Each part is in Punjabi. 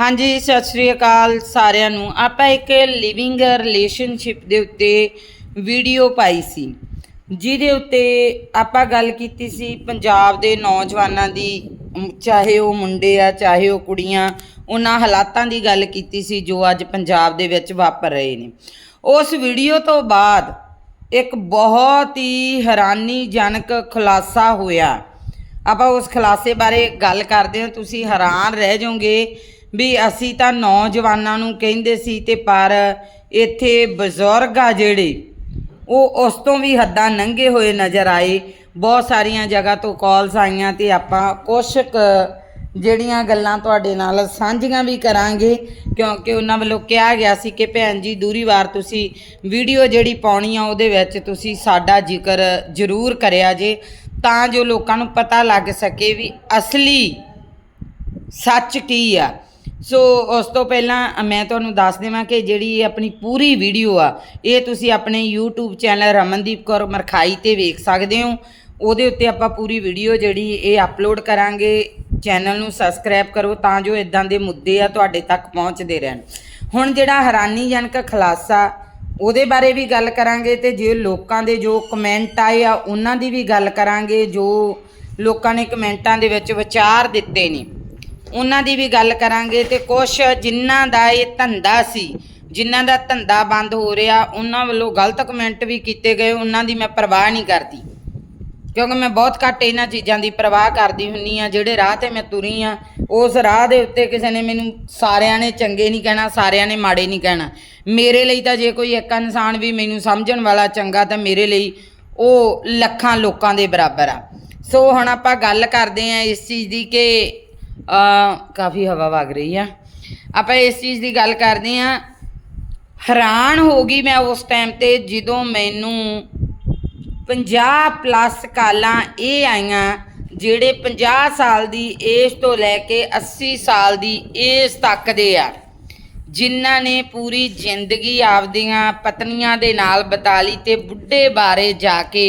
ਹਾਂਜੀ, ਸਤਿ ਸ੍ਰੀ ਅਕਾਲ ਸਾਰਿਆਂ ਨੂੰ। ਆਪਾਂ ਇੱਕ ਲਿਵਿੰਗ ਰਿਲੇਸ਼ਨਸ਼ਿਪ ਦੇ ਉੱਤੇ ਵੀਡੀਓ ਪਾਈ ਸੀ, ਜਿਹਦੇ ਉੱਤੇ ਆਪਾਂ ਗੱਲ ਕੀਤੀ ਸੀ ਪੰਜਾਬ ਦੇ ਨੌਜਵਾਨਾਂ ਦੀ, ਚਾਹੇ ਉਹ ਮੁੰਡੇ ਆ, ਚਾਹੇ ਉਹ ਕੁੜੀਆਂ, ਉਹਨਾਂ ਹਾਲਾਤਾਂ ਦੀ ਗੱਲ ਕੀਤੀ ਸੀ ਜੋ ਅੱਜ ਪੰਜਾਬ ਦੇ ਵਿੱਚ ਵਾਪਰ ਰਹੇ ਨੇ। ਉਸ ਵੀਡੀਓ ਤੋਂ ਬਾਅਦ ਇੱਕ ਬਹੁਤ ਹੀ ਹੈਰਾਨੀਜਨਕ ਖੁਲਾਸਾ ਹੋਇਆ। ਆਪਾਂ ਉਸ ਖੁਲਾਸੇ ਬਾਰੇ ਗੱਲ ਕਰਦੇ ਹਾਂ, ਤੁਸੀਂ ਹੈਰਾਨ ਰਹਿ ਜਾਓਗੇ ਵੀ ਅਸੀਂ ਤਾਂ ਨੌਜਵਾਨਾਂ ਨੂੰ ਕਹਿੰਦੇ ਸੀ ਤੇ ਪਰ ਇੱਥੇ ਬਜ਼ੁਰਗ ਆ ਜਿਹੜੇ, ਉਹ ਉਸ ਤੋਂ ਵੀ ਹੱਦਾਂ ਨੰਗੇ ਹੋਏ ਨਜ਼ਰ ਆਏ। ਬਹੁਤ ਸਾਰੀਆਂ ਜਗ੍ਹਾ ਤੋਂ ਕਾਲਸ ਆਈਆਂ ਤੇ ਆਪਾਂ ਕੁਛ ਕੁ ਜਿਹੜੀਆਂ ਗੱਲਾਂ ਤੁਹਾਡੇ ਨਾਲ ਸਾਂਝੀਆਂ ਵੀ ਕਰਾਂਗੇ, ਕਿਉਂਕਿ ਉਹਨਾਂ ਵੱਲੋਂ ਕਿਹਾ ਗਿਆ ਸੀ ਕਿ ਭੈਣ ਜੀ, ਦੂਰੀ ਵਾਰ ਤੁਸੀਂ ਵੀਡੀਓ ਜਿਹੜੀ ਪਾਉਣੀ ਆ, ਉਹਦੇ ਵਿੱਚ ਤੁਸੀਂ ਸਾਡਾ ਜ਼ਿਕਰ ਜ਼ਰੂਰ ਕਰਿਆ ਜੇ, ਤਾਂ ਜੋ ਲੋਕਾਂ ਨੂੰ ਪਤਾ ਲੱਗ ਸਕੇ ਵੀ ਅਸਲੀ ਸੱਚ ਕੀ ਆ। ਸੋ ਉਸ ਤੋਂ ਪਹਿਲਾਂ ਮੈਂ ਤੁਹਾਨੂੰ ਦੱਸ ਦੇਵਾਂ ਕਿ ਜਿਹੜੀ ਇਹ ਆਪਣੀ ਪੂਰੀ ਵੀਡੀਓ ਆ, ਇਹ ਤੁਸੀਂ ਆਪਣੇ YouTube ਚੈਨਲ ਰਮਨਦੀਪ ਕੌਰ ਮਰਖਾਈ ਤੇ ਵੇਖ ਸਕਦੇ ਹੋ। ਉਹਦੇ ਉੱਤੇ ਆਪਾਂ ਪੂਰੀ ਵੀਡੀਓ ਜਿਹੜੀ ਇਹ ਅਪਲੋਡ ਕਰਾਂਗੇ। ਚੈਨਲ ਨੂੰ ਸਬਸਕ੍ਰਾਈਬ ਕਰੋ ਤਾਂ ਜੋ ਇਦਾਂ ਦੇ ਮੁੱਦੇ ਆ ਤੁਹਾਡੇ ਤੱਕ ਪਹੁੰਚਦੇ ਰਹਿਣ। ਹੁਣ ਜਿਹੜਾ ਹੈਰਾਨੀਜਨਕ ਖੁਲਾਸਾ, ਉਹਦੇ ਬਾਰੇ ਵੀ ਗੱਲ ਕਰਾਂਗੇ ਤੇ ਜੇ ਲੋਕਾਂ ਦੇ ਜੋ ਕਮੈਂਟ ਆਏ ਆ, ਉਹਨਾਂ ਦੀ ਵੀ ਗੱਲ ਕਰਾਂਗੇ, ਜੋ ਲੋਕਾਂ ਨੇ ਕਮੈਂਟਾਂ ਦੇ ਵਿੱਚ ਵਿਚਾਰ ਦਿੱਤੇ ਨੇ। ਉਹਨਾਂ ਦੀ ਵੀ ਗੱਲ ਕਰਾਂਗੇ ਤੇ ਕੁਛ ਜਿਨ੍ਹਾਂ ਦਾ ਇਹ ਧੰਦਾ ਸੀ, ਜਿਨ੍ਹਾਂ ਦਾ ਧੰਦਾ ਬੰਦ ਹੋ ਰਿਹਾ, ਉਹਨਾਂ ਵੱਲੋਂ ਗਲਤ ਕਮੈਂਟ ਵੀ ਕੀਤੇ ਗਏ, ਉਹਨਾਂ ਦੀ ਮੈਂ ਪਰਵਾਹ ਨਹੀਂ ਕਰਦੀ। ਕਿਉਂਕਿ ਮੈਂ ਬਹੁਤ ਘੱਟ ਇਹਨਾਂ ਚੀਜ਼ਾਂ ਦੀ ਪਰਵਾਹ ਕਰਦੀ ਹੁੰਨੀ ਆ, ਜਿਹੜੇ ਰਾਹ ਤੇ ਮੈਂ ਤੁਰੀ ਆ, ਉਸ ਰਾਹ ਦੇ ਉੱਤੇ ਕਿਸੇ ਨੇ ਮੈਨੂੰ ਸਾਰਿਆਂ ਨੇ ਚੰਗੇ ਨਹੀਂ ਕਹਿਣਾ, ਸਾਰਿਆਂ ਨੇ ਮਾੜੇ ਨਹੀਂ ਕਹਿਣਾ। ਮੇਰੇ ਲਈ ਤਾਂ ਜੇ ਕੋਈ ਇੱਕ ਇਨਸਾਨ ਵੀ ਮੈਨੂੰ ਸਮਝਣ ਵਾਲਾ ਚੰਗਾ, ਤਾਂ ਮੇਰੇ ਲਈ ਉਹ ਲੱਖਾਂ ਲੋਕਾਂ ਦੇ ਬਰਾਬਰ ਆ। ਸੋ ਹੁਣ ਆਪਾਂ ਗੱਲ ਕਰਦੇ ਆ ਇਸ ਚੀਜ਼ ਦੀ ਕਿ ਅ ਕਾਫੀ ਹਵਾ ਵਗ ਰਹੀ ਆ। ਆਪਾਂ ਇਸ ਚੀਜ਼ ਦੀ ਗੱਲ ਕਰਦੇ ਆ ਹੈਰਾਨ ਹੋ ਗਈ ਮੈਂ ਉਸ ਟਾਈਮ ਤੇ ਜਦੋਂ ਮੈਨੂੰ 50 ਪਲੱਸ ਕਾਲਾਂ ਇਹ ਆਈਆਂ, ਜਿਹੜੇ 50 ਸਾਲ ਦੀ ਏਜ ਤੋਂ ਲੈ ਕੇ 80 ਸਾਲ ਦੀ ਏਜ ਤੱਕ ਦੇ ਆ। ਜਿਨ੍ਹਾਂ ਨੇ ਪੂਰੀ ਜ਼ਿੰਦਗੀ ਆਪਦੀਆਂ ਪਤਨੀਆਂ ਦੇ ਨਾਲ ਬਿਤਾ ਲਈ ਤੇ ਬੁੱਢੇ ਬਾਰੇ ਜਾ ਕੇ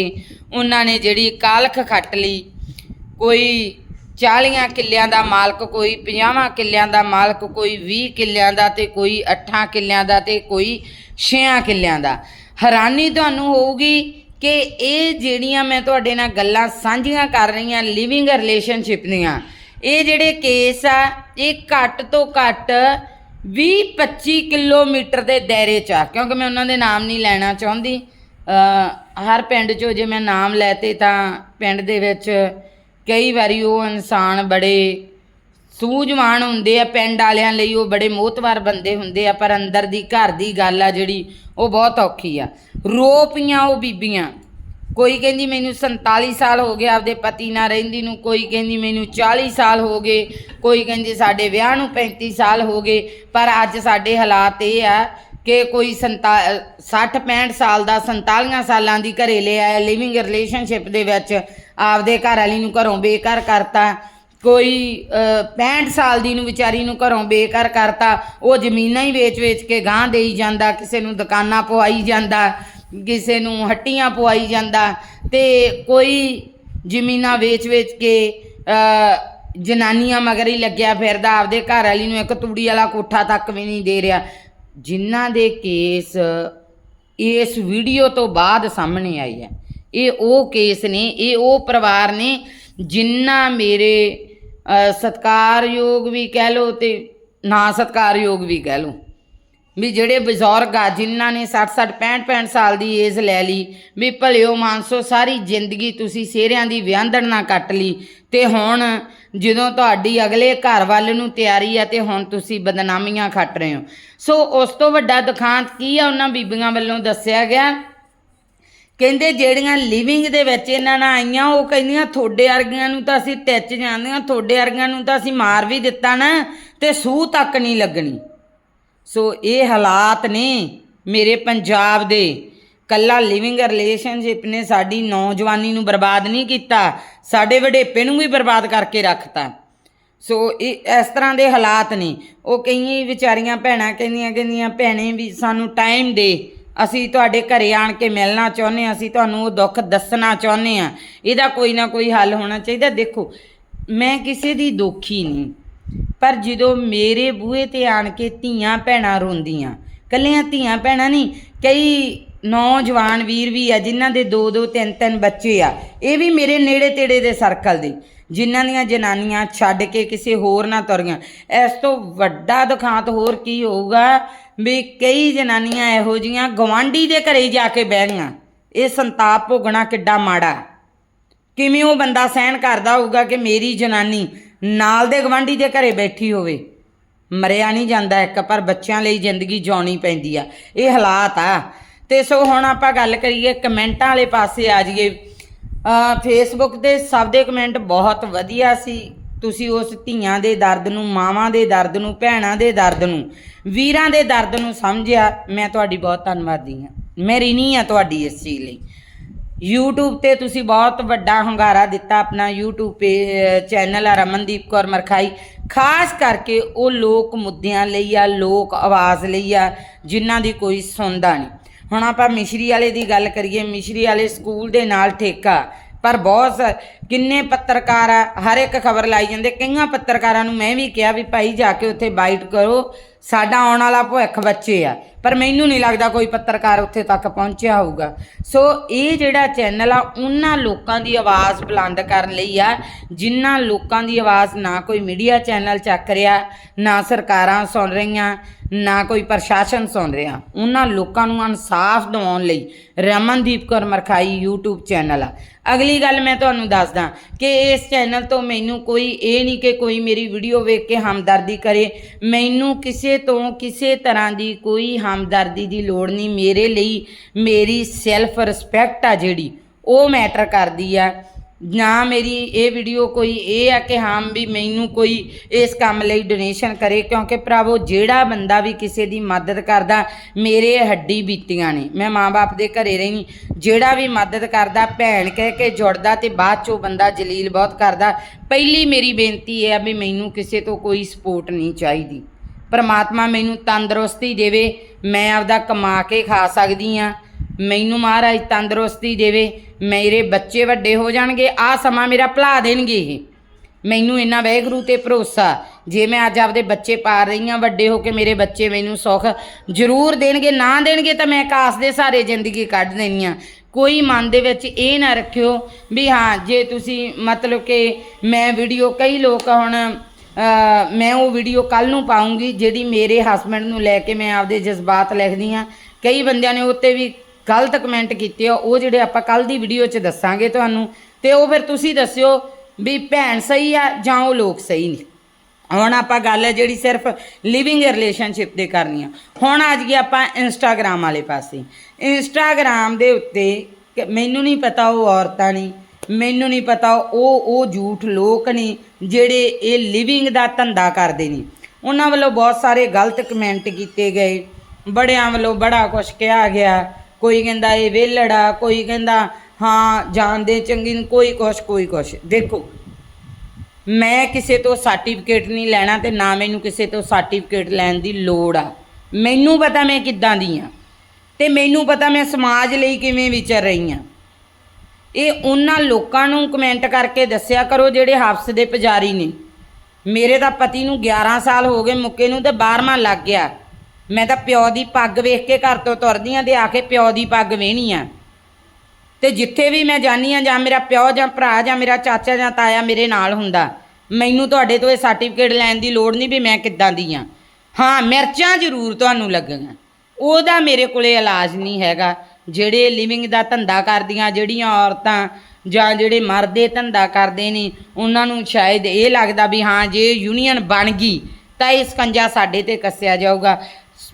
ਉਹਨਾਂ ਨੇ ਜਿਹੜੀ ਕਾਲਖ ਖੱਟ ਲਈ, ਕੋਈ 40 ਕਿੱਲਿਆਂ ਦਾ ਮਾਲਕ ਕੋਈ 50 ਕਿੱਲਿਆਂ ਦਾ ਮਾਲਕ ਕੋਈ 20 ਕਿੱਲਿਆਂ ਦਾ ਤੇ ਕੋਈ 8 ਕਿੱਲਿਆਂ ਦਾ ਤੇ ਕੋਈ 6 ਕਿੱਲਿਆਂ ਦਾ। ਹੈਰਾਨੀ ਤੁਹਾਨੂੰ ਹੋਊਗੀ ਕਿ ਇਹ ਜਿਹੜੀਆਂ ਮੈਂ ਤੁਹਾਡੇ ਨਾਲ ਗੱਲਾਂ ਸਾਂਝੀਆਂ ਕਰ ਰਹੀ ਹਾਂ ਲਿਵਿੰਗ ਰਿਲੇਸ਼ਨਸ਼ਿਪ ਦੀਆਂ, ਇਹ ਜਿਹੜੇ ਕੇਸ ਆ, ਇਹ ਘੱਟ ਤੋਂ ਘੱਟ 20-25 ਕਿਲੋਮੀਟਰ ਦੇ ਦਾਇਰੇ 'ਚ ਆ, ਕਿਉਂਕਿ ਮੈਂ ਉਹਨਾਂ ਦੇ ਨਾਮ ਨਹੀਂ ਲੈਣਾ ਚਾਹੁੰਦੀ। ਹਰ ਪਿੰਡ 'ਚੋਂ ਜੇ ਮੈਂ ਨਾਮ ਲੈਤੇ ਤਾਂ ਪਿੰਡ ਦੇ ਵਿੱਚ ਕਈ ਵਾਰੀ ਉਹ ਇਨਸਾਨ ਬੜੇ ਸੂਝਵਾਨ ਹੁੰਦੇ ਆ, ਪਿੰਡ ਵਾਲਿਆਂ ਲਈ ਉਹ ਬੜੇ ਮੋਹਤਵਾਰ ਬੰਦੇ ਹੁੰਦੇ ਆ, ਪਰ ਅੰਦਰ ਦੀ ਘਰ ਦੀ ਗੱਲ ਆ ਜਿਹੜੀ ਉਹ ਬਹੁਤ ਔਖੀ ਆ। ਰੋ ਰੋਪੀਆਂ ਉਹ ਬੀਬੀਆਂ। ਕੋਈ ਕਹਿੰਦੀ ਮੈਨੂੰ 47 ਸਾਲ ਹੋ ਗਏ, ਆਪਦੇ ਪਤੀ ਨਾਲ ਰਹਿੰਦੀ ਨੂੰ, ਕੋਈ ਕਹਿੰਦੀ ਮੈਨੂੰ 40 ਸਾਲ ਹੋ ਗਏ, ਕੋਈ ਕਹਿੰਦੀ ਸਾਡੇ ਵਿਆਹ ਨੂੰ 35 ਸਾਲ ਹੋ ਗਏ, ਪਰ ਅੱਜ ਸਾਡੇ ਹਾਲਾਤ ਇਹ ਆ ਕਿ ਕੋਈ 60 65 ਸਾਲ ਦਾ 47 ਸਾਲਾਂ ਦੀ ਘਰੇ ਲੈ ਆਇਆ ਲਿਵਿੰਗ ਰਿਲੇਸ਼ਨਸ਼ਿਪ ਦੇ ਵਿੱਚ ਆਪਦੇ ਘਰ ਵਾਲੀ ਨੂੰ ਘਰੋਂ ਬੇਕਾਰ ਕਰਤਾ। ਕੋਈ ਅ, 65 ਸਾਲ ਦੀ ਨੂੰ ਵਿਚਾਰੀ ਨੂੰ ਘਰੋਂ ਬੇਕਾਰ ਕਰਤਾ। ਉਹ ਜ਼ਮੀਨਾਂ ਹੀ ਵੇਚ-ਵੇਚ ਕੇ ਗਾਂ ਦੇਈ ਜਾਂਦਾ ਕਿਸੇ ਨੂੰ ਦੁਕਾਨਾਂ ਪਵਾਈ ਜਾਂਦਾ ਕਿਸੇ ਨੂੰ ਹੱਟੀਆਂ ਪਵਾਈ ਜਾਂਦਾ। ਤੇ ਕੋਈ ਜ਼ਮੀਨਾਂ ਵੇਚ-ਵੇਚ ਕੇ ਜਨਾਨੀਆਂ ਮਗਰ ਹੀ ਲੱਗਿਆ ਫਿਰਦਾ ਆਪਦੇ ਘਰ ਵਾਲੀ ਨੂੰ ਇੱਕ ਤੂੜੀ ਵਾਲਾ ਕੋਠਾ ਤੱਕ ਵੀ ਨਹੀਂ ਦੇ ਰਿਹਾ। ਜਿਨ੍ਹਾਂ ਦੇ ਕੇਸ ਇਸ ਵੀਡੀਓ ਤੋਂ ਬਾਅਦ ਸਾਹਮਣੇ ਆਈ ਹੈ ਇਹ ਉਹ ਕੇਸ ਨੇ ਇਹ ਉਹ ਪਰਿਵਾਰ ਨੇ ਜਿਨ੍ਹਾਂ ਮੇਰੇ ਅ, ਸਤਿਕਾਰਯੋਗ ਵੀ ਕਹਿ ਲੋ ਤੇ ਨਾ ਸਤਿਕਾਰਯੋਗ ਵੀ ਕਹਿ ਲੋ ਵੀ ਜਿਹੜੇ ਬਜ਼ੁਰਗ ਆ ਜਿਨ੍ਹਾਂ ਨੇ 60 60 65 65 ਸਾਲ ਦੀ ਏਜ ਲੈ ਲਈ ਵੀ ਭਲਿਓ ਮਾਨਸੋ ਸਾਰੀ ਜ਼ਿੰਦਗੀ ਤੁਸੀਂ ਸਿਹਰਿਆਂ ਦੀ ਵਿਆਂਦਣ ਨਾ ਕੱਟ ਲਈ ਤੇ ਹੁਣ ਜਦੋਂ ਤੁਹਾਡੀ ਅਗਲੇ ਘਰ ਵੱਲ ਨੂੰ ਤਿਆਰੀ ਆ ਤੇ ਹੁਣ ਤੁਸੀਂ ਬਦਨਾਮੀਆਂ ਖੱਟ ਰਹੇ ਹੋ। ਸੋ ਉਸ ਤੋਂ ਵੱਡਾ ਦੁਖਾਂਤ ਕੀ ਆ ਉਹਨਾਂ ਬੀਬੀਆਂ ਵੱਲੋਂ ਦੱਸਿਆ ਗਿਆ? ਕਹਿੰਦੇ ਜਿਹੜੀਆਂ ਲਿਵਿੰਗ ਦੇ ਵਿੱਚ ਇਹਨਾਂ ਨਾਲ ਆਈਆਂ, ਉਹ ਕਹਿੰਦੀਆਂ ਥੋੜੇ ਵਰਗੀਆਂ ਨੂੰ ਤਾਂ ਅਸੀਂ ਟਿੱਚ ਜਾਂਦੀਆਂ ਥੋੜੇ ਵਰਗੀਆਂ ਨੂੰ ਤਾਂ ਅਸੀਂ ਮਾਰ ਵੀ ਦਿੱਤਾ ਨਾ ਤੇ ਸੂਹ ਤੱਕ ਨਹੀਂ ਲੱਗਣੀ। ਸੋ ਇਹ ਹਾਲਾਤ ਨੇ ਮੇਰੇ ਪੰਜਾਬ ਦੇ। ਕੱਲਾ ਲਿਵਿੰਗ ਰਿਲੇਸ਼ਨਸ਼ਿਪ ਨੇ ਸਾਡੀ ਨੌਜਵਾਨੀ ਨੂੰ ਬਰਬਾਦ ਨਹੀਂ ਕੀਤਾ, ਸਾਡੇ ਵਡੇਪੇ ਨੂੰ ਵੀ ਬਰਬਾਦ ਕਰਕੇ ਰੱਖਤਾ। ਸੋ ਇਹ ਇਸ ਤਰ੍ਹਾਂ ਦੇ ਹਾਲਾਤ ਨੇ। ਉਹ ਕਈ ਵਿਚਾਰੀਆਂ ਭੈਣਾਂ ਕਹਿੰਦੀਆਂ ਕਹਿੰਦੀਆਂ ਭੈਣੇ ਵੀ ਸਾਨੂੰ ਟਾਈਮ ਦੇ। ਅਸੀਂ ਤੁਹਾਡੇ ਘਰੇ ਆਣ ਕੇ ਮਿਲਣਾ ਚਾਹੁੰਦੇ ਹਾਂ, ਅਸੀਂ ਤੁਹਾਨੂੰ ਉਹ ਦੁੱਖ ਦੱਸਣਾ ਚਾਹੁੰਦੇ ਹਾਂ। ਇਹਦਾ ਕੋਈ ਨਾ ਕੋਈ ਹੱਲ ਹੋਣਾ ਚਾਹੀਦਾ। ਦੇਖੋ, ਮੈਂ ਕਿਸੇ ਦੀ ਦੋਖੀ ਨਹੀਂ, ਪਰ ਜਦੋਂ ਮੇਰੇ ਬੂਹੇ ਤੇ ਆਣ ਕੇ ਧੀਆਂ ਭੈਣਾਂ ਰੋਂਦੀਆਂ ਕੱਲੀਆਂ ਧੀਆਂ ਭੈਣਾਂ ਨਹੀਂ, ਕਈ ਨੌਜਵਾਨ ਵੀਰ ਵੀ ਆ ਜਿਨ੍ਹਾਂ ਦੇ ਦੋ ਦੋ, ਤਿੰਨ ਤਿੰਨ ਬੱਚੇ ਆ, ਇਹ ਵੀ ਮੇਰੇ ਨੇੜੇ ਤੇੜੇ ਦੇ ਸਰਕਲ ਦੇ, ਜਿਨ੍ਹਾਂ ਦੀਆਂ ਜਨਾਨੀਆਂ ਛੱਡ ਕੇ ਕਿਸੇ ਹੋਰ ਨਾਲ ਤੁਰੀਆਂ। ਇਸ ਤੋਂ ਵੱਡਾ ਦੁਖਾਂਤ ਹੋਰ ਕੀ ਹੋਊਗਾ? ਵੀ ਕਈ ਜਨਾਨੀਆਂ ਇਹੋ ਜੀਆਂ ਗਵਾਂਢੀ ਦੇ ਘਰੇ ਜਾ ਕੇ ਬਹਿ ਗਈਆਂ ਇਹ ਸੰਤਾਪ ਭੋਗਣਾ ਕਿੱਡਾ ਮਾੜਾ ਕਿਵੇਂ ਉਹ ਬੰਦਾ ਸਹਿਣ ਕਰਦਾ ਹੋਊਗਾ ਕਿ ਮੇਰੀ ਜਨਾਨੀ ਨਾਲ ਦੇ ਗਵਾਂਢੀ ਦੇ ਘਰੇ ਬੈਠੀ ਹੋਵੇ? ਮਰਿਆ ਨਹੀਂ ਜਾਂਦਾ ਇੱਕ, ਪਰ ਬੱਚਿਆਂ ਲਈ ਜ਼ਿੰਦਗੀ ਜਿਉਣੀ ਪੈਂਦੀ ਆ। ਇਹ ਹਾਲਾਤ ਆ। ਤੇ ਸੋ ਹੁਣ ਆਪਾਂ ਗੱਲ ਕਰੀਏ ਕਮੈਂਟਾਂ ਵਾਲੇ ਪਾਸੇ ਆ ਜਾਈਏ। ਫੇਸਬੁੱਕ ਤੇ ਸਭ ਦੇ ਕਮੈਂਟ ਬਹੁਤ ਵਧੀਆ ਸੀ। ਤੁਸੀਂ ਉਸ ਧੀਆਂ ਦੇ ਦਰਦ ਨੂੰ, ਮਾਵਾਂ ਦੇ ਦਰਦ ਨੂੰ, ਭੈਣਾਂ ਦੇ ਦਰਦ ਨੂੰ, ਵੀਰਾਂ ਦੇ ਦਰਦ ਨੂੰ ਸਮਝਿਆ, ਮੈਂ ਤੁਹਾਡੀ ਬਹੁਤ ਧੰਨਵਾਦੀ ਹਾਂ। ਮੈਂ ਰਿਣੀ ਆ ਤੁਹਾਡੀ ਇਸ ਚੀਜ਼ ਲਈ। YouTube ਤੇ ਤੁਸੀਂ ਬਹੁਤ ਵੱਡਾ ਹੰਗਾਰਾ ਦਿੱਤਾ ਆਪਣਾ YouTube ਪੇ ਚੈਨਲ ਆ ਰਮਨਦੀਪ ਕੌਰ ਮਰਖਾਈ। ਖਾਸ ਕਰਕੇ ਉਹ ਲੋਕ ਮੁੱਦਿਆਂ ਲਈ ਆ, ਲੋਕ ਆਵਾਜ਼ ਲਈ ਆ, ਜਿਨ੍ਹਾਂ ਦੀ ਕੋਈ ਸੁਣਦਾ ਨਹੀਂ। ਹੁਣ ਆਪਾਂ ਮਿਸ਼ਰੀ ਵਾਲੇ ਦੀ ਗੱਲ ਕਰੀਏ, ਮਿਸ਼ਰੀ ਵਾਲੇ ਸਕੂਲ ਦੇ ਨਾਲ ਠੇਕਾ। ਪਰ ਬਹੁਤ ਕਿੰਨੇ ਪੱਤਰਕਾਰ ਆ ਹਰ ਇੱਕ ਖਬਰ ਲਾਈ ਜਾਂਦੇ। ਕਈਆਂ ਪੱਤਰਕਾਰਾਂ ਨੂੰ ਮੈਂ ਵੀ ਕਿਹਾ ਵੀ ਭਾਈ ਜਾ ਕੇ ਉੱਥੇ ਬਾਈਟ ਕਰੋ। ਸਾਡਾ ਆਉਣ ਵਾਲਾ ਭਵਿੱਖ ਬੱਚੇ ਆ, ਪਰ ਮੈਨੂੰ ਨਹੀਂ ਲੱਗਦਾ ਕੋਈ ਪੱਤਰਕਾਰ ਉੱਥੇ ਤੱਕ ਪਹੁੰਚਿਆ ਹੋਊਗਾ। ਸੋ ਇਹ ਜਿਹੜਾ ਚੈਨਲ ਆ, ਉਹਨਾਂ ਲੋਕਾਂ ਦੀ ਆਵਾਜ਼ ਬੁਲੰਦ ਕਰਨ ਲਈ ਆ, ਜਿਨ੍ਹਾਂ ਲੋਕਾਂ ਦੀ ਆਵਾਜ਼ ਨਾ ਕੋਈ ਮੀਡੀਆ ਚੈਨਲ ਚੱਕ ਰਿਹਾ, ਨਾ ਸਰਕਾਰਾਂ ਸੁਣ ਰਹੀਆਂ, ਨਾ ਕੋਈ ਪ੍ਰਸ਼ਾਸਨ ਸੁਣ ਰਿਹਾ। ਉਹਨਾਂ ਲੋਕਾਂ ਨੂੰ ਇਨਸਾਫ ਦਿਵਾਉਣ ਲਈ ਰਮਨਦੀਪ ਕੌਰ ਮਰਖਾਈ YouTube ਚੈਨਲ ਆ। ਅਗਲੀ ਗੱਲ ਮੈਂ ਤੁਹਾਨੂੰ ਦੱਸਦਾ ਕਿ ਇਸ ਚੈਨਲ ਤੋਂ ਮੈਨੂੰ ਕੋਈ ਇਹ ਨਹੀਂ ਕਿ ਕੋਈ ਮੇਰੀ ਵੀਡੀਓ ਵੇਖ ਕੇ ਹਮਦਰਦੀ ਕਰੇ। ਮੈਨੂੰ ਕਿਸੇ ਤੋਂ ਕਿਸੇ ਤਰ੍ਹਾਂ ਦੀ ਕੋਈ ਹਮਦਰਦੀ ਦੀ ਲੋੜ ਨਹੀਂ। ਮੇਰੇ ਲਈ ਮੇਰੀ ਸੈਲਫ ਰਿਸਪੈਕਟ ਆ ਜਿਹੜੀ, ਉਹ ਮੈਟਰ ਕਰਦੀ ਆ। ਨਾ ਮੇਰੀ ਇਹ ਵੀਡੀਓ ਕੋਈ ਇਹ ਆ ਕਿ ਹਾਂ ਵੀ ਮੈਨੂੰ ਕੋਈ ਇਸ ਕੰਮ ਲਈ ਡੋਨੇਸ਼ਨ ਕਰੇ, ਕਿਉਂਕਿ ਭਰਾਵੋ ਜਿਹੜਾ ਬੰਦਾ ਵੀ ਕਿਸੇ ਦੀ ਮਦਦ ਕਰਦਾ, ਮੇਰੇ ਹੱਡੀ ਬੀਤੀਆਂ ਨੇ। ਮੈਂ ਮਾਂ-ਬਾਪ ਦੇ ਘਰੇ ਰਹੀ, ਜਿਹੜਾ ਵੀ ਮਦਦ ਕਰਦਾ, ਭੈਣ ਕਹਿ ਕੇ ਜੁੜਦਾ ਤੇ ਬਾਅਦ ਚੋਂ ਬੰਦਾ ਜਲੀਲ ਬਹੁਤ ਕਰਦਾ। ਪਹਿਲੀ ਮੇਰੀ ਬੇਨਤੀ ਇਹ ਆ ਵੀ ਮੈਨੂੰ ਕਿਸੇ ਤੋਂ ਕੋਈ ਸਪੋਰਟ ਨਹੀਂ ਚਾਹੀਦੀ। ਪਰਮਾਤਮਾ ਮੈਨੂੰ ਤੰਦਰੁਸਤੀ ਦੇਵੇ, ਮੈਂ ਆਪਦਾ ਕਮਾ ਕੇ ਖਾ ਸਕਦੀ ਆ। ਮੈਨੂੰ ਮਹਾਰਾਜ ਤੰਦਰੁਸਤੀ ਦੇਵੇ, ਮੇਰੇ ਬੱਚੇ ਵੱਡੇ ਹੋ ਜਾਣਗੇ ਆ ਸਮਾਂ ਮੇਰਾ ਭੁਲਾ ਦੇਣਗੇ ਇਹ। ਮੈਨੂੰ ਇੰਨਾ ਵਾਹਿਗੁਰੂ ਤੇ ਭਰੋਸਾ, ਜੇ ਮੈਂ ਅੱਜ ਆਪਦੇ ਬੱਚੇ ਪਾਲ ਰਹੀ ਹਾਂ ਵੱਡੇ ਹੋ ਕੇ ਮੇਰੇ ਬੱਚੇ ਮੈਨੂੰ ਸੁੱਖ ਜ਼ਰੂਰ ਦੇਣਗੇ, ਨਾ ਦੇਣਗੇ ਤਾਂ ਮੈਂ ਕਾਸ ਦੇ ਸਾਰੇ ਜ਼ਿੰਦਗੀ ਕੱਢ ਦੇਣੀ ਆ। ਕੋਈ ਮਨ ਦੇ ਵਿੱਚ ਇਹ ਨਾ ਰੱਖਿਓ ਵੀ ਹਾਂ, ਜੇ ਤੁਸੀਂ ਮਤਲਬ ਕਿ ਮੈਂ ਵੀਡੀਓ ਕਈ ਲੋਕ ਹੁਣ ਮੈਂ ਉਹ ਵੀਡੀਓ ਕੱਲ ਨੂੰ ਪਾਉਂਗੀ, ਜਿਹੜੀ ਮੇਰੇ ਹਸਬੰਡ ਨੂੰ ਲੈ ਕੇ ਮੈਂ ਆਪਦੇ ਜਜ਼ਬਾਤ ਲਿਖਦੀ ਆ ਕਈ ਬੰਦਿਆਂ ਨੇ ਉੱਤੇ ਵੀ ਗਲਤ ਕਮੈਂਟ ਕੀਤੇ ਆ। ਉਹ ਜਿਹੜੇ ਆਪਾਂ ਕੱਲ ਦੀ ਵੀਡੀਓ 'ਚ ਦੱਸਾਂਗੇ ਤੁਹਾਨੂੰ, ਤੇ ਉਹ ਫਿਰ ਤੁਸੀਂ ਦੱਸਿਓ ਵੀ ਭੈਣ ਸਹੀ ਆ ਜਾਂ ਉਹ ਲੋਕ ਸਹੀ ਨੇ। ਹੁਣ ਆਪਾਂ ਗੱਲ ਹੈ ਜਿਹੜੀ ਸਿਰਫ ਲਿਵਿੰਗ ਰਿਲੇਸ਼ਨਸ਼ਿਪ ਦੇ ਕਰਨੀ ਆ। ਹੁਣ ਆ ਜਾਈਏ ਆਪਾਂ ਇੰਸਟਾਗ੍ਰam ਵਾਲੇ ਪਾਸੇ। ਇੰਸਟਾਗ੍ਰam ਦੇ ਉੱਤੇ ਮੈਨੂੰ ਨਹੀਂ ਪਤਾ ਉਹ ਔਰਤਾਂ ਨਹੀਂ ਮੈਨੂੰ ਨਹੀਂ ਪਤਾ ਉਹ ਉਹ ਝੂਠ ਲੋਕ ਨੇ ਜਿਹੜੇ ਇਹ ਲਿਵਿੰਗ ਦਾ ਧੰਦਾ ਕਰਦੇ ਨੇ। ਉਹਨਾਂ ਵੱਲੋਂ ਬਹੁਤ ਸਾਰੇ ਗਲਤ ਕਮੈਂਟ ਕੀਤੇ ਗਏ। ਬੜਿਆਂ ਵੱਲੋਂ ਬੜਾ ਕੁਝ ਕਿਹਾ ਗਿਆ। ਕੋਈ ਕਹਿੰਦਾ ਇਹ ਵਿਹਲੜਾ, ਕੋਈ ਕਹਿੰਦਾ, ਹਾਂ ਜਾਣਦੇ ਚੰਗੀ ਨੂੰ ਕੋਈ ਕੁਛ ਕੋਈ ਕੁਛ। ਦੇਖੋ, ਮੈਂ ਕਿਸੇ ਤੋਂ ਸਰਟੀਫਿਕੇਟ ਨਹੀਂ ਲੈਣਾ ਤੇ ਨਾ ਮੈਨੂੰ ਕਿਸੇ ਤੋਂ ਸਰਟੀਫਿਕੇਟ ਲੈਣ ਦੀ ਲੋੜ ਆ। ਮੈਨੂੰ ਪਤਾ ਮੈਂ ਕਿੱਦਾਂ ਦੀ ਆ। ਤੇ ਮੈਨੂੰ ਪਤਾ ਮੈਂ ਸਮਾਜ ਲਈ ਕਿਵੇਂ ਵਿਚਰ ਰਹੀ ਆ। ਇਹ ਉਹਨਾਂ ਲੋਕਾਂ ਨੂੰ ਕਮੈਂਟ ਕਰਕੇ ਦੱਸਿਆ ਕਰੋ ਜਿਹੜੇ ਹਾਫਸ ਦੇ ਪੁਜਾਰੀ ਨੇ। ਮੇਰੇ ਤਾਂ ਪਤੀ ਨੂੰ 11 ਸਾਲ ਹੋ ਗਏ ਮੁੱਕੇ ਨੂੰ ਤੇ 12ਵਾਂ ਲੱਗ ਗਿਆ। ਮੈਂ ਤਾਂ ਪਿਓ ਦੀ ਪੱਗ ਵੇਖ ਕੇ ਘਰ ਤੋਂ ਤੁਰਦੀ ਆਂ ਤੇ ਆ ਕੇ ਪਿਓ ਦੀ ਪੱਗ ਵੇਹਣੀ ਆ। ਤੇ ਜਿੱਥੇ ਵੀ ਮੈਂ ਜਾਨੀ ਆ, ਜਾਂ ਮੇਰਾ ਪਿਓ, ਜਾਂ ਭਰਾ, ਜਾਂ ਮੇਰਾ ਚਾਚਾ, ਜਾਂ ਤਾਇਆ ਮੇਰੇ ਨਾਲ ਹੁੰਦਾ। ਮੈਨੂੰ ਤੁਹਾਡੇ ਤੋਂ ਇਹ ਸਰਟੀਫਿਕੇਟ ਲੈਣ ਦੀ ਲੋੜ ਨਹੀਂ ਵੀ ਮੈਂ ਕਿੱਦਾਂ ਦੀ ਆ। ਹਾਂ, ਮਿਰਚਾਂ ਜ਼ਰੂਰ ਤੁਹਾਨੂੰ ਲੱਗਣਗੀਆਂ ਉਹਦਾ ਮੇਰੇ ਕੋਲੇ ਇਲਾਜ ਨਹੀਂ ਹੈਗਾ। ਜਿਹੜੇ ਲਿਵਿੰਗ ਦਾ ਧੰਦਾ ਕਰਦੀਆਂ, ਜਿਹੜੀਆਂ ਔਰਤਾਂ ਜਾਂ ਜਿਹੜੇ ਮਰਦੇ ਧੰਦਾ ਕਰਦੇ ਨੇ, ਉਹਨਾਂ ਨੂੰ ਸ਼ਾਇਦ ਇਹ ਲੱਗਦਾ ਵੀ ਹਾਂ, ਜੇ ਯੂਨੀਅਨ ਬਣ ਗਈ, ਤਾਂ ਇਹ ਸਕੰਜਾ ਸਾਡੇ ਤੇ ਕੱਸਿਆ ਜਾਊਗਾ।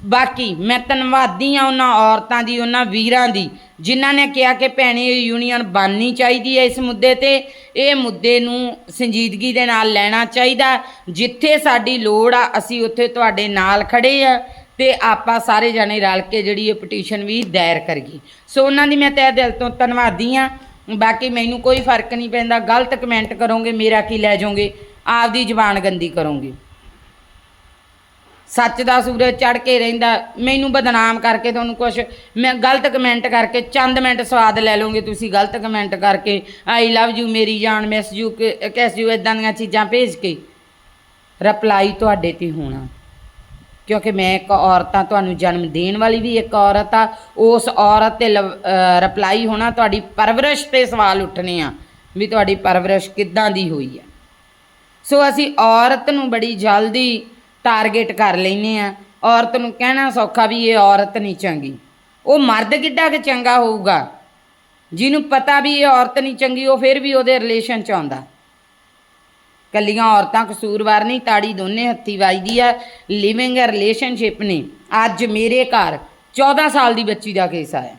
ਬਾਕੀ ਮੈਂ ਧੰਨਵਾਦੀ ਆ ਉਹਨਾਂ ਔਰਤਾਂ ਦੀ, ਉਹਨਾਂ ਵੀਰਾਂ ਦੀ, ਜਿਨ੍ਹਾਂ ਨੇ ਕਿਹਾ ਕਿ ਭੈਣੇ, ਇਹ ਯੂਨੀਅਨ ਬਣਨੀ ਚਾਹੀਦੀ ਹੈ ਇਸ ਮੁੱਦੇ ਤੇ। ਇਹ ਮੁੱਦੇ ਨੂੰ ਸੰਜੀਦਗੀ ਦੇ ਨਾਲ ਲੈਣਾ ਚਾਹੀਦਾ। ਜਿੱਥੇ ਸਾਡੀ ਲੋੜ ਆ, ਅਸੀਂ ਉੱਥੇ ਤੁਹਾਡੇ ਨਾਲ ਖੜੇ ਆ। ਤੇ ਆਪਾਂ ਸਾਰੇ ਜਾਣੇ ਰਲ ਕੇ ਜਿਹੜੀ ਇਹ ਪਟੀਸ਼ਨ ਵੀ ਦਾਇਰ ਕਰੀਏ। ਸੋ ਉਹਨਾਂ ਦੀ ਮੈਂ ਤਹਿ ਦਿਲ ਤੋਂ ਧੰਨਵਾਦੀ ਆ ਬਾਕੀ ਮੈਨੂੰ ਕੋਈ ਫ਼ਰਕ ਨਹੀਂ ਪੈਂਦਾ। ਗਲਤ ਕਮੈਂਟ ਕਰੋਗੇ, ਮੇਰਾ ਕੀ ਲੈ ਜਾਓਗੇ? ਆਪਦੀ ਜ਼ਬਾਨ ਗੰਦੀ ਕਰੋਗੇ। ਸੱਚ ਦਾ ਸੂਰਜ ਚੜ ਕੇ ਰਹਿੰਦਾ। ਮੈਨੂੰ ਬਦਨਾਮ ਕਰਕੇ ਤੁਹਾਨੂੰ ਕੁਝ ਮੈਂ ਗਲਤ ਕਮੈਂਟ ਕਰਕੇ ਚੰਦ ਮਿੰਟ ਸਵਾਦ ਲੈ ਲਓਗੇ ਤੁਸੀਂ। ਗਲਤ ਕਮੈਂਟ ਕਰਕੇ ਆਈ ਲਵ ਯੂ ਮੇਰੀ ਜਾਨ ਮਿਸ ਯੂ ਕਿਸ ਯੂ ਇਦਾਂ ਦੀਆਂ ਚੀਜ਼ਾਂ ਭੇਜ ਕੇ। ਰਿਪਲਾਈ ਤੁਹਾਡੇ ਤੇ ਹੋਣਾ। ਕਿਉਂਕਿ ਮੈਂ ਇੱਕ ਔਰਤ ਆ ਤੁਹਾਨੂੰ ਜਨਮ ਦੇਣ ਵਾਲੀ ਵੀ ਇੱਕ ਔਰਤ ਆ, ਉਸ ਔਰਤ ਤੇ ਰਿਪਲਾਈ ਹੋਣਾ ਤੁਹਾਡੀ ਪਰਵਰਿਸ਼ ਤੇ ਸਵਾਲ ਉੱਠਣੇ ਆ ਵੀ ਤੁਹਾਡੀ ਪਰਵਰਿਸ਼ ਕਿੱਦਾਂ ਦੀ ਹੋਈ ਆ। ਸੋ ਅਸੀਂ ਔਰਤ ਨੂੰ ਬੜੀ ਜਲਦੀ ਟਾਰਗੇਟ ਕਰ ਲੈਨੇ ਆ। ਔਰਤ ਨੂੰ ਕਹਿਣਾ ਸੌਖਾ ਵੀ ਇਹ ਔਰਤ ਨਹੀਂ ਚੰਗੀ। ਉਹ ਮਰਦ ਕਿੱਡਾ ਕਿ ਚੰਗਾ ਹੋਊਗਾ? ਜਿਹਨੂੰ ਪਤਾ ਵੀ ਇਹ ਔਰਤ ਨਹੀਂ ਚੰਗੀ, ਉਹ ਫਿਰ ਵੀ ਉਹਦੇ ਰਿਲੇਸ਼ਨ ਚ ਆਉਂਦਾ। ਕੱਲੀਆਂ ਔਰਤਾਂ ਕਸੂਰਵਾਰ ਨਹੀਂ, ਤਾੜੀ ਦੋਨੇ ਹੱਥੀ ਵੱਜਦੀ ਆ ਲਿਵਿੰਗ ਰਿਲੇਸ਼ਨਸ਼ਿਪ ਨੇ ਅੱਜ ਮੇਰੇ ਘਰ 14 ਸਾਲ ਦੀ ਬੱਚੀ ਦਾ ਕੇਸ ਆਇਆ।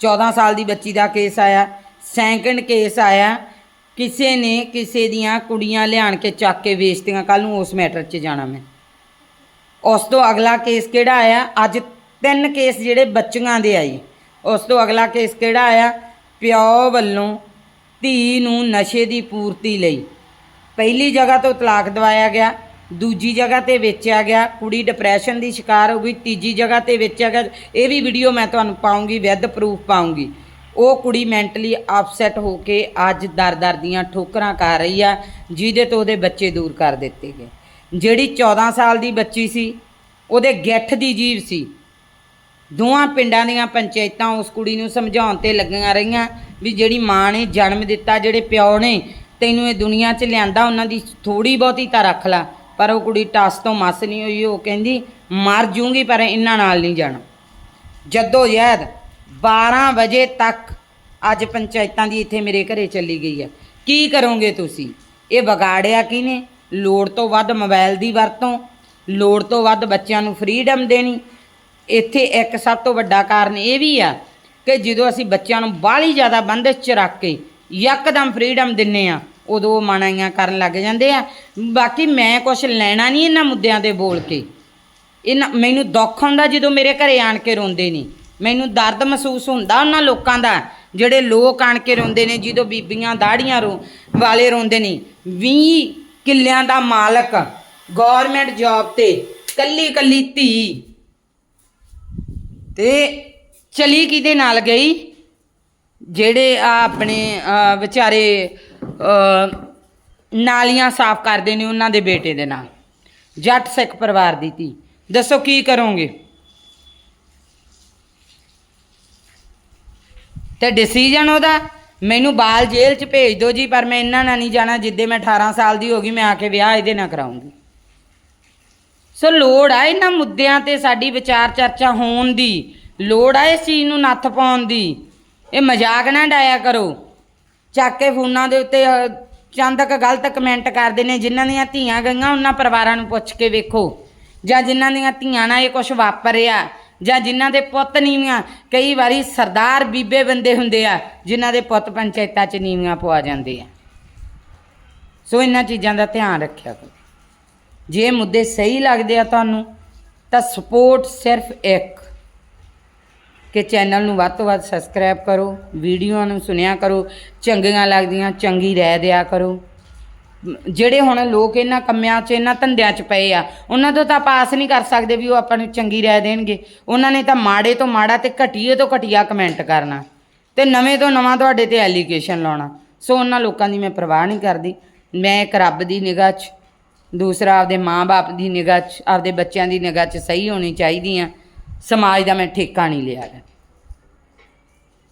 14 ਸਾਲ ਦੀ ਬੱਚੀ ਦਾ ਕੇਸ ਆਇਆ ਸੈਕੰਡ ਕੇਸ ਆਇਆ, ਕਿਸੇ ਨੇ ਕਿਸੇ ਦੀਆਂ ਕੁੜੀਆਂ ਲਿਆਣ ਕੇ ਚੱਕ ਕੇ ਵੇਚਤੀਆਂ ਕੱਲ ਨੂੰ ਉਸ ਮੈਟਰ 'ਚ ਜਾਣਾ ਮੈਂ। ਉਸ ਤੋਂ ਅਗਲਾ ਕੇਸ ਕਿਹੜਾ ਆਇਆ? ਅੱਜ ਤਿੰਨ ਕੇਸ ਜਿਹੜੇ ਬੱਚੀਆਂ ਦੇ ਆਏ ਉਸ ਤੋਂ ਅਗਲਾ ਕੇਸ ਕਿਹੜਾ ਆਇਆ? ਪਿਓ ਵੱਲੋਂ ਧੀ ਨੂੰ ਨਸ਼ੇ ਦੀ ਪੂਰਤੀ ਲਈ। ਪਹਿਲੀ ਜਗ੍ਹਾ ਤੋਂ ਤਲਾਕ ਦਵਾਇਆ ਗਿਆ, ਦੂਜੀ ਜਗ੍ਹਾ ਤੇ ਵੇਚਿਆ ਗਿਆ, ਕੁੜੀ ਡਿਪਰੈਸ਼ਨ ਦੀ ਸ਼ਿਕਾਰ ਹੋ ਗਈ, ਤੀਜੀ ਜਗ੍ਹਾ ਤੇ ਵੇਚਿਆ ਗਿਆ। ਇਹ ਵੀ ਵੀਡੀਓ ਮੈਂ ਤੁਹਾਨੂੰ ਪਾਉਂਗੀ ਵਿਦ ਪ੍ਰੂਫ ਪਾਉਂਗੀ। ਉਹ ਕੁੜੀ ਮੈਂਟਲੀ ਅਪਸੈਟ ਹੋ ਕੇ ਅੱਜ ਦਰ-ਦਰ ਦੀਆਂ ਠੋਕਰਾਂ ਖਾ ਰਹੀ ਆ, ਜਿਹਦੇ ਤੋਂ ਉਹਦੇ ਬੱਚੇ ਦੂਰ ਕਰ ਦਿੱਤੇ ਗਏ। ਜਿਹੜੀ 14 ਸਾਲ ਦੀ ਬੱਚੀ ਸੀ, ਉਹਦੇ ਗਿੱਠ ਦੀ ਜੀਵ ਸੀ। ਦੋਵਾਂ ਪਿੰਡਾਂ ਦੀਆਂ ਪੰਚਾਇਤਾਂ ਉਸ ਕੁੜੀ ਨੂੰ ਸਮਝਾਉਣ ਤੇ ਲੱਗੀਆਂ ਰਹੀਆਂ ਵੀ ਜਿਹੜੀ ਮਾਂ ਨੇ ਜਨਮ ਦਿੱਤਾ, ਜਿਹੜੇ ਪਿਓ ਨੇ ਤੈਨੂੰ ਇਹ ਦੁਨੀਆ 'ਚ ਲਿਆਂਦਾ, ਉਹਨਾਂ ਦੀ ਥੋੜੀ ਬਹੁਤੀ ਤਾਂ ਰੱਖ ਲੈ। ਪਰ ਉਹ ਕੁੜੀ ਟਸ ਤੋਂ ਮਸ ਨਹੀਂ ਹੋਈ, ਉਹ ਕਹਿੰਦੀ, ਮਰ ਜੂੰਗੀ, ਪਰ ਇਹਨਾਂ ਨਾਲ ਨਹੀਂ ਜਾਣਾ। ਜਦੋਂ ਜਹਿਦ 12 ਵਜੇ ਤੱਕ ਅੱਜ ਪੰਚਾਇਤਾਂ ਦੀ ਇੱਥੇ ਮੇਰੇ ਘਰੇ ਚੱਲੀ ਗਈ ਹੈ। ਕੀ ਕਰੋਗੇ ਤੁਸੀਂ? ਇਹ ਵਿਗਾੜਿਆ ਕਿਹਨੇ? ਲੋੜ ਤੋਂ ਵੱਧ ਮੋਬਾਈਲ ਦੀ ਵਰਤੋਂ, ਲੋੜ ਤੋਂ ਵੱਧ ਬੱਚਿਆਂ ਨੂੰ ਫ੍ਰੀडम ਦੇਣੀ ਇੱਥੇ ਇੱਕ ਸਭ ਤੋਂ ਵੱਡਾ ਕਾਰਨ ਇਹ ਵੀ ਆ ਕਿ ਜਦੋਂ ਅਸੀਂ ਬੱਚਿਆਂ ਨੂੰ ਬਾਹਲੀ ਜ਼ਿਆਦਾ ਬੰਦਸ਼ ਚ ਰੱਖ ਕੇ ਯਕਦਮ ਫ੍ਰੀडम ਦਿੰਨੇ ਆ, ਉਦੋਂ ਉਹ ਮਨਾਈਆਂ ਕਰਨ ਲੱਗ ਜਾਂਦੇ ਆ। ਬਾਕੀ ਮੈਂ ਕੁਝ ਲੈਣਾ ਨਹੀਂ ਇਹਨਾਂ ਮੁੱਦਿਆਂ ਤੇ ਬੋਲ ਕੇ। ਇਹਨਾਂ, ਮੈਨੂੰ ਦੁੱਖ ਹੁੰਦਾ ਜਦੋਂ ਮੇਰੇ ਘਰੇ ਆਣ ਕੇ ਰੋਂਦੇ ਨੇ। ਮੈਨੂੰ ਦਰਦ ਮਹਿਸੂਸ ਹੁੰਦਾ ਉਹਨਾਂ ਲੋਕਾਂ ਦਾ, ਜਿਹੜੇ ਲੋਕ ਆਣ ਕੇ ਰੋਂਦੇ ਨੇ, ਜਦੋਂ ਬੀਬੀਆਂ ਦਾੜੀਆਂ ਰੋ, ਵਾਲੇ ਰੋਂਦੇ ਨੇ। 20 ਕਿੱਲਿਆਂ ਦਾ ਮਾਲਕ ਗਵਰਨਮੈਂਟ ਜੌਬ ਤੇ ਕੱਲੀ ਕੱਲੀ ਧੀ ਤੇ ਚਲੀ ਕਿਹਦੇ ਨਾਲ ਗਈ? ਜਿਹੜੇ ਆ ਆਪਣੇ ਵਿਚਾਰੇ ਨਾਲੀਆਂ ਸਾਫ਼ ਕਰਦੇ ਨੇ ਉਹਨਾਂ ਦੇ ਬੇਟੇ ਦੇ ਨਾਲ। ਜੱਟ ਸਿੱਖ ਪਰਿਵਾਰ ਦੀ ਧੀ। ਦੱਸੋ ਕੀ ਕਰੋਗੇ? ਤੇ ਡਿਸੀਜਨ ਉਹਦਾ, ਮੈਨੂੰ ਬਾਲ ਜੇਲ੍ਹ 'ਚ ਭੇਜ ਦਿਓ ਜੀ, ਪਰ ਮੈਂ ਇਹਨਾਂ ਨਾਲ ਨਹੀਂ ਜਾਣਾ, ਜਿੱਦੇ ਮੈਂ 18 ਸਾਲ ਦੀ ਹੋ ਗਈ, ਮੈਂ ਆ ਕੇ ਵਿਆਹ ਇਹਦੇ ਨਾਲ ਕਰਾਉਂਗੀ। ਸੋ ਲੋੜ ਆ ਇਹਨਾਂ ਮੁੱਦਿਆਂ ਤੇ ਸਾਡੀ ਵਿਚਾਰ ਚਰਚਾ ਹੋਣ ਦੀ। ਲੋੜ ਆ ਇਸ ਚੀਜ਼ ਨੂੰ ਨੱਥ ਪਾਉਣ ਦੀ। ਇਹ ਮਜ਼ਾਕ ਨਾ ਡਾਇਆ ਕਰੋ। ਚੱਕ ਕੇ ਫੋਨਾਂ ਦੇ ਉੱਤੇ ਅਹ, ਚੰਦ ਕ ਗਲਤ ਕਮੈਂਟ ਕਰਦੇ ਨੇ ਜਿਨ੍ਹਾਂ ਦੀਆਂ ਧੀਆਂ ਗਈਆਂ ਉਹਨਾਂ ਪਰਿਵਾਰਾਂ ਨੂੰ ਪੁੱਛ ਕੇ ਵੇਖੋ। ਜਾਂ ਜਿਨ੍ਹਾਂ ਦੀਆਂ ਧੀਆਂ ਨਾਲ ਇਹ ਕੁਝ ਵਾਪਰਿਆ ਜਾਂ ਜਿਨ੍ਹਾਂ ਦੇ ਪੁੱਤ ਨੀਵੀਆਂ ਕਈ ਵਾਰੀ ਸਰਦਾਰ ਬੀਬੇ ਬੰਦੇ ਹੁੰਦੇ ਆ ਜਿਨ੍ਹਾਂ ਦੇ ਪੁੱਤ ਪੰਚਾਇਤਾਂ 'ਚ ਨੀਵੀਆਂ ਪਵਾ ਜਾਂਦੇ ਆ। ਸੋ ਇਹਨਾਂ ਚੀਜ਼ਾਂ ਦਾ ਧਿਆਨ ਰੱਖਿਆ ਕਰੋ। ਜੇ ਮੁੱਦੇ ਸਹੀ ਲੱਗਦੇ ਆ ਤੁਹਾਨੂੰ, ਤਾਂ ਸਪੋਰਟ ਸਿਰਫ ਇੱਕ, ਕਿ ਚੈਨਲ ਨੂੰ ਵੱਧ ਤੋਂ ਵੱਧ ਸਬਸਕ੍ਰਾਈਬ ਕਰੋ ਵੀਡੀਓ ਨੂੰ ਸੁਣਿਆ ਕਰੋ, ਚੰਗੀਆਂ ਲੱਗਦੀਆਂ, ਚੰਗੀ ਰਹਿ ਦਿਆ ਕਰੋ। ਜਿਹੜੇ ਹੁਣ ਲੋਕ ਇਹਨਾਂ ਕੰਮਿਆਂ 'ਚ, ਇਹਨਾਂ ਧੰਦਿਆਂ 'ਚ ਪਏ ਆ, ਉਹਨਾਂ ਤੋਂ ਤਾਂ ਆਪਾਂ ਆਸ ਨਹੀਂ ਕਰ ਸਕਦੇ ਵੀ ਉਹ ਆਪਾਂ ਨੂੰ ਚੰਗੀ ਰਹਿ ਦੇਣਗੇ। ਉਹਨਾਂ ਨੇ ਤਾਂ ਮਾੜੇ ਤੋਂ ਮਾੜਾ ਤੇ ਘਟੀਏ ਤੋਂ ਘਟੀਆ ਕਮੈਂਟ ਕਰਨਾ, ਤੇ ਨਵੇਂ ਤੋਂ ਨਵਾਂ ਤੁਹਾਡੇ ਤੇ ਐਲੀਗੇਸ਼ਨ ਲਾਉਣਾ। ਸੋ ਉਹਨਾਂ ਲੋਕਾਂ ਦੀ ਮੈਂ ਪਰਵਾਹ ਨਹੀਂ ਕਰਦੀ। ਮੈਂ ਇੱਕ ਰੱਬ ਦੀ ਨਿਗਾਹ 'ਚ ਦੂਸਰਾ ਆਪਦੇ ਮਾਂ-ਬਾਪ ਦੀ ਨਿਗਾਹ 'ਚ, ਆਪਦੇ ਬੱਚਿਆਂ ਦੀ ਨਿਗਾਹ 'ਚ ਸਹੀ ਹੋਣੀ ਚਾਹੀਦੀ ਆ। ਸਮਾਜ ਦਾ ਮੈਂ ਠੇਕਾ ਨਹੀਂ ਲਿਆ ਗਾ।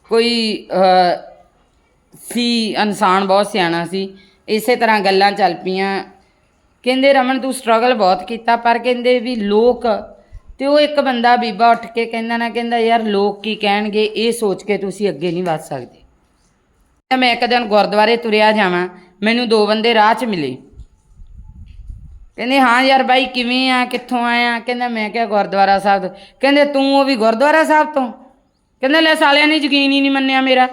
ਕੋਈ ਸੀ ਇਨਸਾਨ ਬਹੁਤ ਸਿਆਣਾ ਸੀ। ਇਸੇ ਤਰ੍ਹਾਂ ਗੱਲਾਂ ਚੱਲ ਪਈਆਂ। ਕਹਿੰਦੇ, ਰਮਨ, ਤੂੰ ਸਟਰਗਲ ਬਹੁਤ ਕੀਤਾ, ਪਰ ਕਹਿੰਦੇ ਵੀ ਲੋਕ, ਤੇ ਉਹ ਇੱਕ ਬੰਦਾ ਬੀਬਾ ਉੱਠ ਕੇ ਕਹਿੰਦਾ ਨਾ, ਕਹਿੰਦਾ, ਯਾਰ, ਲੋਕ ਕੀ ਕਹਿਣਗੇ? ਇਹ ਸੋਚ ਕੇ ਤੁਸੀਂ ਅੱਗੇ ਨਹੀਂ ਵੱਧ ਸਕਦੇ। ਮੈਂ ਇੱਕ ਦਿਨ ਗੁਰਦੁਆਰੇ ਤੁਰਿਆ ਜਾਵਾਂ। ਮੈਨੂੰ ਦੋ ਬੰਦੇ ਰਾਹ 'ਚ ਮਿਲੇ। ਕਹਿੰਦੇ, ਹਾਂ ਯਾਰ ਬਾਈ, ਕਿਵੇਂ ਆ? ਕਿੱਥੋਂ ਆਇਆ ਕਹਿੰਦਾ, ਮੈਂ ਕਿਹਾ ਗੁਰਦੁਆਰਾ ਸਾਹਿਬ ਤੋਂ। ਕਹਿੰਦੇ, ਤੂੰ ਉਹ ਵੀ ਗੁਰਦੁਆਰਾ ਸਾਹਿਬ ਤੋਂ? ਕਹਿੰਦਾ, ਲੈ ਸਾਲਿਆਂ ਨੇ ਯਕੀਨ ਹੀ ਨਹੀਂ ਮੰਨਿਆ ਮੇਰਾ।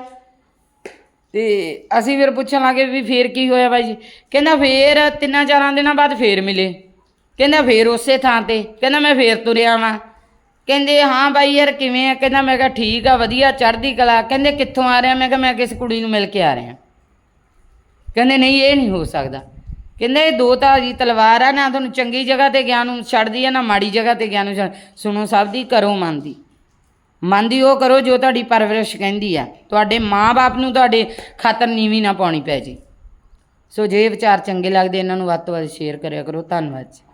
ਤੇ ਅਸੀਂ ਫਿਰ ਪੁੱਛਣ ਲੱਗੇ ਵੀ ਫੇਰ ਕੀ ਹੋਇਆ ਬਾਈ ਜੀ? ਕਹਿੰਦਾ, ਫੇਰ ਤਿੰਨਾਂ ਚਾਰਾਂ ਦਿਨਾਂ ਬਾਅਦ ਫੇਰ ਮਿਲੇ। ਕਹਿੰਦਾ, ਫੇਰ ਉਸੇ ਥਾਂ ਤੇ। ਕਹਿੰਦਾ, ਮੈਂ ਫੇਰ ਤੁਰਿਆ ਵਾਂ। ਕਹਿੰਦੇ, ਹਾਂ ਬਾਈ ਯਾਰ, ਕਿਵੇਂ ਆ? ਕਹਿੰਦਾ, ਮੈਂ ਕਿਹਾ, ਠੀਕ ਆ, ਵਧੀਆ, ਚੜ੍ਹਦੀ ਕਲਾ। ਕਹਿੰਦੇ, ਕਿੱਥੋਂ ਆ ਰਿਹਾ? ਮੈਂ ਕਿਹਾ, ਮੈਂ ਕਿਸ ਕੁੜੀ ਨੂੰ ਮਿਲ ਕੇ ਆ ਰਿਹਾ। ਕਹਿੰਦੇ, ਨਹੀਂ, ਇਹ ਨਹੀਂ ਹੋ ਸਕਦਾ। ਕਹਿੰਦੇ ਇਹ ਦੋ ਧਾਰੀ ਤਲਵਾਰ ਆ, ਨਾ ਤੁਹਾਨੂੰ ਚੰਗੀ ਜਗ੍ਹਾ ਤੇ ਗਿਆ ਨੂੰ ਛੱਡਦੀ ਆ, ਨਾ ਮਾੜੀ ਜਗ੍ਹਾ ਤੇ ਗਿਆਨ ਨੂੰ ਛੱਡ। ਸੁਣੋ ਸਭ ਦੀ, ਕਰੋ ਮਨ ਦੀ। ਮਨ ਦੀ ਉਹ ਕਰੋ ਜੋ ਤੁਹਾਡੀ ਪਰਵਰਿਸ਼ ਕਹਿੰਦੀ ਆ। ਤੁਹਾਡੇ ਮਾਂ-ਬਾਪ ਨੂੰ ਤੁਹਾਡੇ ਖਾਤਰ ਨੀਵੀਂ ਨਾ ਪਾਉਣੀ ਪੈ ਜੇ। ਸੋ ਜੇ ਵਿਚਾਰ ਚੰਗੇ ਲੱਗਦੇ, ਇਹਨਾਂ ਨੂੰ ਵੱਧ ਤੋਂ ਵੱਧ ਸ਼ੇਅਰ ਕਰਿਆ ਕਰੋ। ਧੰਨਵਾਦ ਜੀ।